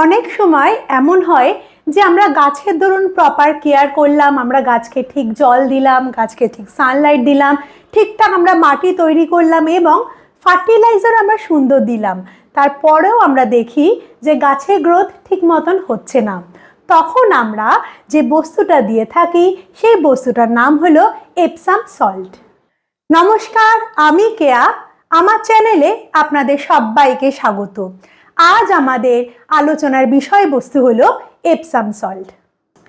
অনেক সময় এমন হয় যে আমরা গাছের ধরুন প্রপার কেয়ার করলাম, আমরা গাছকে ঠিক জল দিলাম, গাছকে ঠিক সানলাইট দিলাম, ঠিকঠাক আমরা মাটি তৈরি করলাম এবং ফার্টিলাইজার আমরা সুন্দর দিলাম। তারপরেও আমরা দেখি যে গাছের গ্রোথ ঠিক মতন হচ্ছে না। তখন আমরা যে বস্তুটা দিয়ে থাকি, সেই বস্তুটার নাম হলো এপসাম সল্ট নমস্কার, আমি কেয়া। আমার চ্যানেলে আপনাদের সবাইকে স্বাগত। আজ আমাদের আলোচনার বিষয়বস্তু হলো এপসাম সল্ট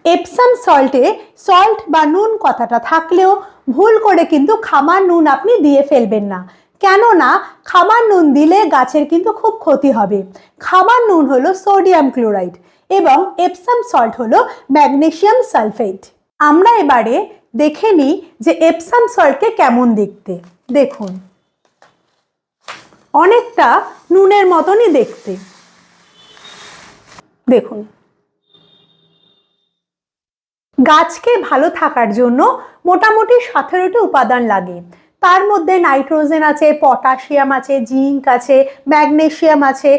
এপসাম সল্টে সল্ট বা নুন কথাটা থাকলেও ভুল করে কিন্তু খামার নুন আপনি দিয়ে ফেলবেন না। কেননা খামার নুন দিলে গাছের কিন্তু খুব ক্ষতি হবে। খামার নুন হলো সোডিয়াম ক্লোরাইড এবং এপসাম সল্ট হলো ম্যাগনেসিয়াম সালফেট। আমরা এবারে দেখে নিই যে এপসাম সল্টকে কেমন দেখতে। দেখুন। অনেকটা নুনের মতনই দেখতে। দেখুন। গাছকে ভালো থাকার জন্য মোটামুটি সতেরোটি উপাদান লাগে। তার মধ্যে নাইট্রোজেন আছে, পটাশিয়াম আছে, জিঙ্ক আছে, ম্যাগনেশিয়াম আছে।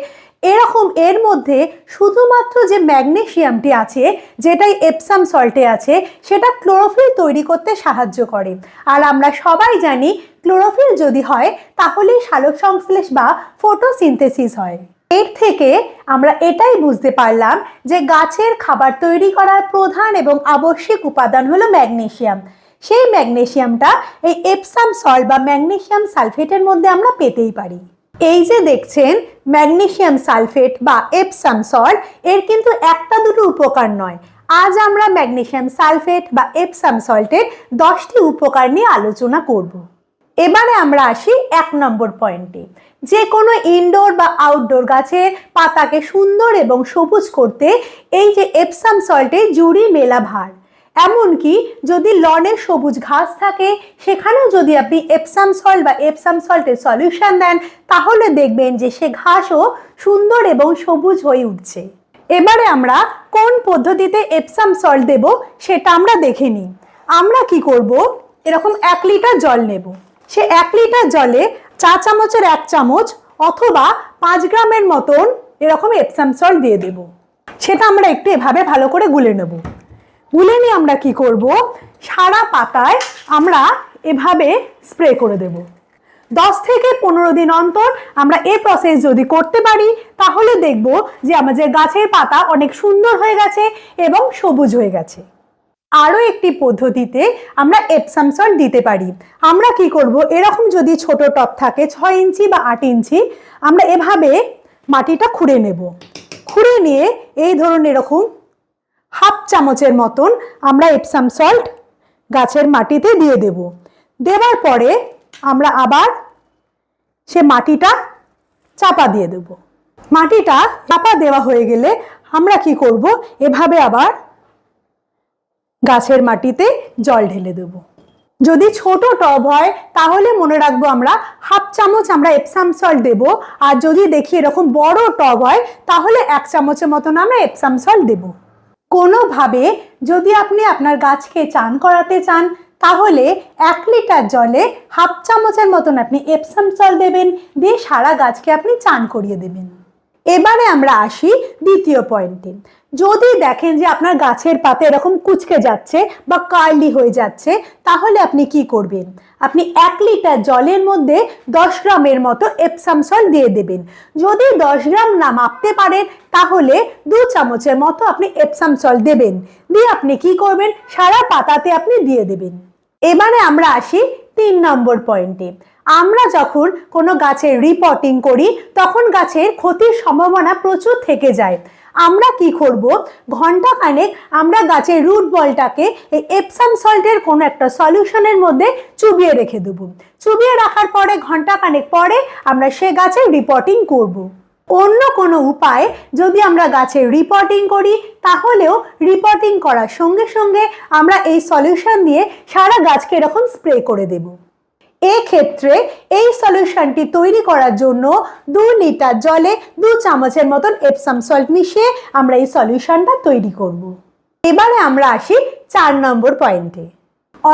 এরকম এর মধ্যে শুধুমাত্র যে ম্যাগনেশিয়ামটি আছে, যেটাই এপসাম সল্টে আছে, সেটা ক্লোরোফিল তৈরি করতে সাহায্য করে। আর আমরা সবাই জানি ক্লোরোফিল যদি হয় তাহলেই সালোক সংশ্লেষ বা ফটোসিনথেসিস হয়। এর থেকে আমরা এটাই বুঝতে পারলাম যে গাছের খাবার তৈরি করার প্রধান এবং আবশ্যিক উপাদান হলো ম্যাগনেশিয়াম। সেই ম্যাগনেশিয়ামটা এই এপসাম সল্ট বা ম্যাগনেসিয়াম সালফেটের মধ্যে আমরা পেতেই পারি। এই যে দেখছেন ম্যাগনেসিয়াম সালফেট বা এপসাম সল্ট, এর কিন্তু একটা দুটো উপকার নয়। আজ আমরা ম্যাগনেসিয়াম সালফেট বা এপসাম সল্টের দশটি উপকার নিয়ে আলোচনা করব। এবারে আমরা আসি এক নম্বর পয়েন্টে। যে কোনো ইনডোর বা আউটডোর গাছের পাতাকে সুন্দর এবং সবুজ করতে এই যে এপসাম সল্টে জুড়ি মেলা ভার এমনকি যদি লনে সবুজ ঘাস থাকে, সেখানেও যদি আপনি এপসাম সল্ট বা এপসাম সল্টের সলিউশন দেন, তাহলে দেখবেন যে সে ঘাসও সুন্দর এবং সবুজ হয়ে উঠছে। এবারে আমরা কোন পদ্ধতিতে এপসাম সল্ট দেব, সেটা আমরা দেখে নিই। আমরা কি করব? এরকম এক লিটার জল নেব। সে এক লিটার জলে চা চামচের এক চামচ অথবা পাঁচ গ্রামের মতন এরকম এপসাম সল্ট দিয়ে দেব। সেটা আমরা একটু এভাবে ভালো করে গুলে নেব। গুলে নিয়ে আমরা কি করব? সারা পাতায় আমরা এভাবে স্প্রে করে দেব। দশ থেকে পনেরো দিন অন্তর আমরা এই প্রসেস যদি করতে পারি, তাহলে দেখব যে আমাদের গাছের পাতা অনেক সুন্দর হয়ে গেছে এবং সবুজ হয়ে গেছে। আরও একটি পদ্ধতিতে আমরা এপসাম সল্ট দিতে পারি। আমরা কি করব? এরকম যদি ছোট টপ থাকে, ছয় ইঞ্চি বা আট ইঞ্চি, আমরা এভাবে মাটিটা খুঁড়ে নেব। খুঁড়ে নিয়ে এই ধরুন এরকম হাফ চামচের মতন আমরা এপসাম সল্ট গাছের মাটিতে দিয়ে দেব। দেওয়ার পরে আমরা আবার সে মাটিটা চাপা দিয়ে দেব। মাটিটা চাপা দেওয়া হয়ে গেলে আমরা কি করব? এভাবে আবার গাছের মাটিতে জল ঢেলে দেব। যদি ছোট টব হয়, তাহলে মনে রাখব আমরা হাফ চামচ আমরা এপসাম সল্ট দেব। আর যদি দেখি এরকম বড় টব হয়, তাহলে এক চামচের মতন আমরা এপসাম সল্ট দেবো। কোনোভাবে যদি আপনি আপনার গাছকে চান করাতে চান, তাহলে এক লিটার জলে হাফ চামচের মতন আপনি এপসাম জল দেবেন, দিয়ে সারা গাছকে আপনি চান করিয়ে দেবেন। এবারে আমরা আসি দ্বিতীয় পয়েন্টে যদি দেখেন যে আপনার গাছের পাতে এরকম কুচকে যাচ্ছে বা কার্লি হয়ে যাচ্ছে, তাহলে আপনি কি করবেন? আপনি এক লিটার জলের মধ্যে দশ গ্রামের মতো এপসাম সল্ট দিয়ে দেবেন। যদি দশ গ্রাম না মাপতে পারেন, তাহলে দু চামচের মতো আপনি এপসাম সল্ট দেবেন। দিয়ে আপনি কি করবেন? সারা পাতাতে আপনি দিয়ে দেবেন। এবারে আমরা আসি তিন নম্বর পয়েন্টে আমরা যখন কোনো গাছের রিপোর্টিং করি, তখন গাছের ক্ষতির সম্ভাবনা প্রচুর থেকে যায়। আমরা কি করব? ঘণ্টা খানেক আমরা গাছের রুট বলটাকে এই এপসাম সল্টের কোনো একটা সলিউশনের মধ্যে চুবিয়ে রেখে দেব। চুবিয়ে রাখার পরে ঘণ্টা খানেক পরে আমরা সে গাছের রিপোর্টিং করব। অন্য কোনো উপায় যদি আমরা গাছের রিপোর্টিং করি, তাহলেও রিপোর্টিং করার সঙ্গে সঙ্গে আমরা এই সলিউশন দিয়ে সারা গাছকে এরকম স্প্রে করে দেবো এক্ষেত্রে এই সলিউশনটি তৈরি করার জন্য দু লিটার জলে দু চামচের মতন এপসাম সল্ট মিশিয়ে আমরা এই সলিউশনটা তৈরি করব। এবারে আমরা আসি চার নম্বর পয়েন্টে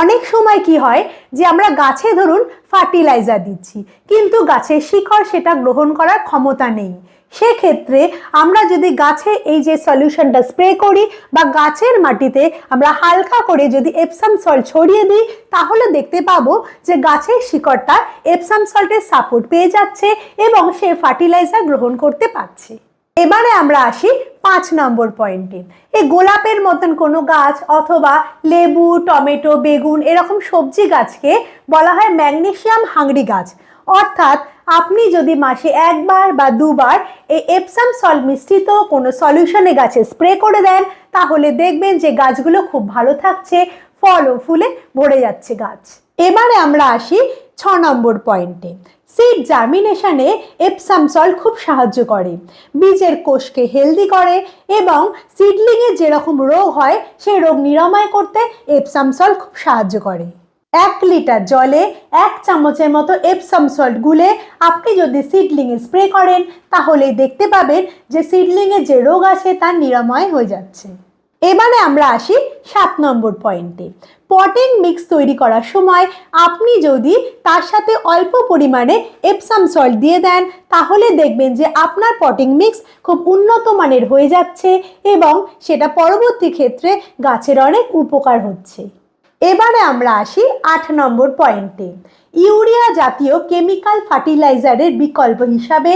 অনেক সময় কি হয় যে আমরা গাছে ধরুন ফার্টিলাইজার দিচ্ছি, কিন্তু গাছের শিকড় সেটা গ্রহণ করার ক্ষমতা নেই। সেক্ষেত্রে আমরা যদি গাছে এই যে সলিউশনটা স্প্রে করি বা গাছের মাটিতে আমরা হালকা করে যদি এপসাম সল্ট ছড়িয়ে দিই, তাহলে দেখতে পাবো যে গাছের শিকড়টা এপসাম সল্টের সাপোর্ট পেয়ে যাচ্ছে এবং সে ফার্টিলাইজার গ্রহণ করতে পারছে। এবারে আমরা আসি পাঁচ নম্বর পয়েন্টে। এই গোলাপের মতন কোনো গাছ অথবা লেবু, টমেটো, বেগুন এরকম সবজি গাছকে বলা হয় ম্যাগনেসিয়াম হাংরি গাছ। অর্থাৎ আপনি যদি মাসে একবার বা দুবার এই এপসাম সল মিশ্রিত কোনো সলিউশনে গাছে স্প্রে করে দেন, তাহলে দেখবেন যে গাছগুলো খুব ভালো থাকছে, ফল ও ফুলে ভরে যাচ্ছে গাছ। এবারে আমরা আসি ছ নম্বর পয়েন্টে সিড জার্মিনেশনে এপসাম খুব সাহায্য করে। বীজের কোষকে হেলদি করে এবং সিডলিংয়ে যেরকম রোগ হয়, সেই রোগ নিরাময় করতে এপসাম খুব সাহায্য করে। এক লিটার জলে এক চামচের মতো এপসাম সল্ট গুলে আপনি যদি সিডলিংয়ে স্প্রে করেন তাহলে দেখতে পাবেন যে সিডলিংয়ে যে রোগ আছে, তার নিরাময় হয়ে যাচ্ছে। এবারে আমরা আসি সাত নম্বর পয়েন্টে পটিং মিক্স তৈরি করার সময় আপনি যদি তার সাথে অল্প পরিমাণে এপসাম সল্ট দিয়ে দেন, তাহলে দেখবেন যে আপনার পটিং মিক্স খুব উন্নত মানের হয়ে যাচ্ছে এবং সেটা পরবর্তী ক্ষেত্রে গাছের অনেক উপকার হচ্ছে। এবারে আমরা আসি আট নম্বর পয়েন্টে ইউরিয়া জাতীয় কেমিক্যাল ফার্টিলাইজারের বিকল্প হিসাবে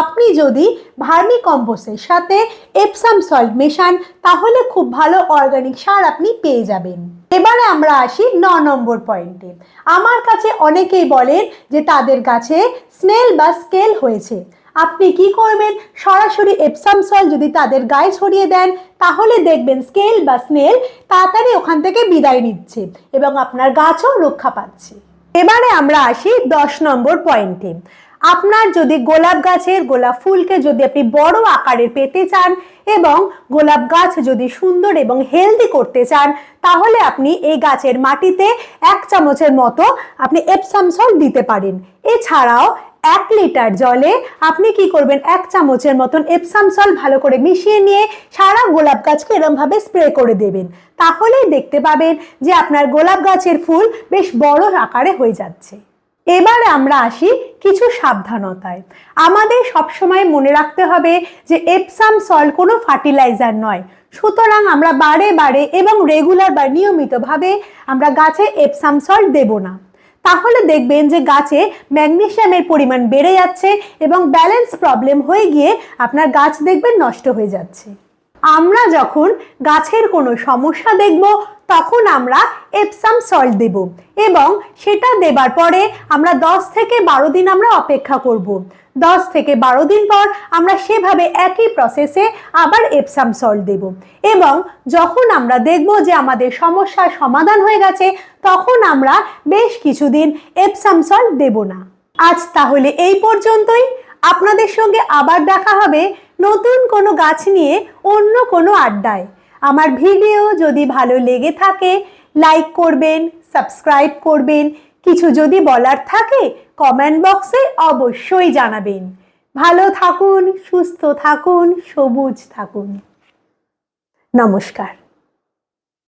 আপনি যদি ভার্মি কম্পোস্টের সাথে এপসাম সল্ট মেশান, তাহলে খুব ভালো অর্গানিক সার আপনি পেয়ে যাবেন। এবারে আমরা আসি ন নম্বর পয়েন্টে আমার কাছে অনেকেই বলেন যে তাদের গাছে স্নেল বা স্কেল হয়েছে। আপনি কি করবেন? সরাসরি এপসাম সল যদি তাদের গায়ে ছড়িয়ে দেন, তাহলে দেখবেন স্কেল বা স্নেল তাড়াতাড়ি ওখান থেকে বিদায় নিচ্ছে এবং আপনার গাছও রক্ষা পাচ্ছে। এবারে আমরা আসি দশ নম্বর পয়েন্টে আপনার যদি গোলাপ গাছের গোলাপ ফুলকে যদি আপনি বড় আকারের পেতে চান এবং গোলাপ গাছ যদি সুন্দর এবং হেলদি করতে চান, তাহলে আপনি এই গাছের মাটিতে এক চামচের মতো আপনি এপসাম সল্ট দিতে পারেন। এছাড়াও এক লিটার জলে আপনি কি করবেন? এক চামচের মতন এপসাম সল ভালো করে মিশিয়ে নিয়ে সারা গোলাপ গাছকে এরমভাবে স্প্রে করে দেবেন। তাহলেই দেখতে পাবেন যে আপনার গোলাপ গাছের ফুল বেশ বড় আকারে হয়ে যাচ্ছে। এবারে আমরা আসি কিছু সাবধানতায়। আমাদের সবসময় মনে রাখতে হবে যে এপসাম সল কোনো ফার্টিলাইজার নয়। সুতরাং আমরা বারে বারে এবং রেগুলার বা নিয়মিতভাবে আমরা গাছে এপসাম সল্ট দেব না। তাহলে দেখবেন যে গাছে ম্যাগনেসিয়ামের পরিমাণ বেড়ে যাচ্ছে এবং ব্যালেন্স প্রবলেম হয়ে গিয়ে আপনার গাছ দেখবেন নষ্ট হয়ে যাচ্ছে। আমরা যখন গাছের কোনো সমস্যা দেখব, তখন আমরা এপসাম সল্ট দেব এবং সেটা দেবার পরে আমরা দশ থেকে বারো দিন আমরা অপেক্ষা করব। দশ থেকে বারো দিন পর আমরা সেভাবে একই প্রসেসে আবার এপসাম সল্ট দেব এবং যখন আমরা দেখব যে আমাদের সমস্যার সমাধান হয়ে গেছে, তখন আমরা বেশ কিছুদিন এপসাম সল্ট দেব না। আজ তাহলে এই পর্যন্তই। আপনাদের সঙ্গে আবার দেখা হবে নতুন কোনো গাছ নিয়ে অন্য কোনো আড্ডায়। আমার ভিডিও যদি ভালো লেগে থাকে লাইক করবেন সাবস্ক্রাইব করবেন। কিছু যদি বলার থাকে কমেন্ট বক্সে অবশ্যই জানাবেন। ভালো থাকুন, সুস্থ থাকুন, সবুজ থাকুন। নমস্কার।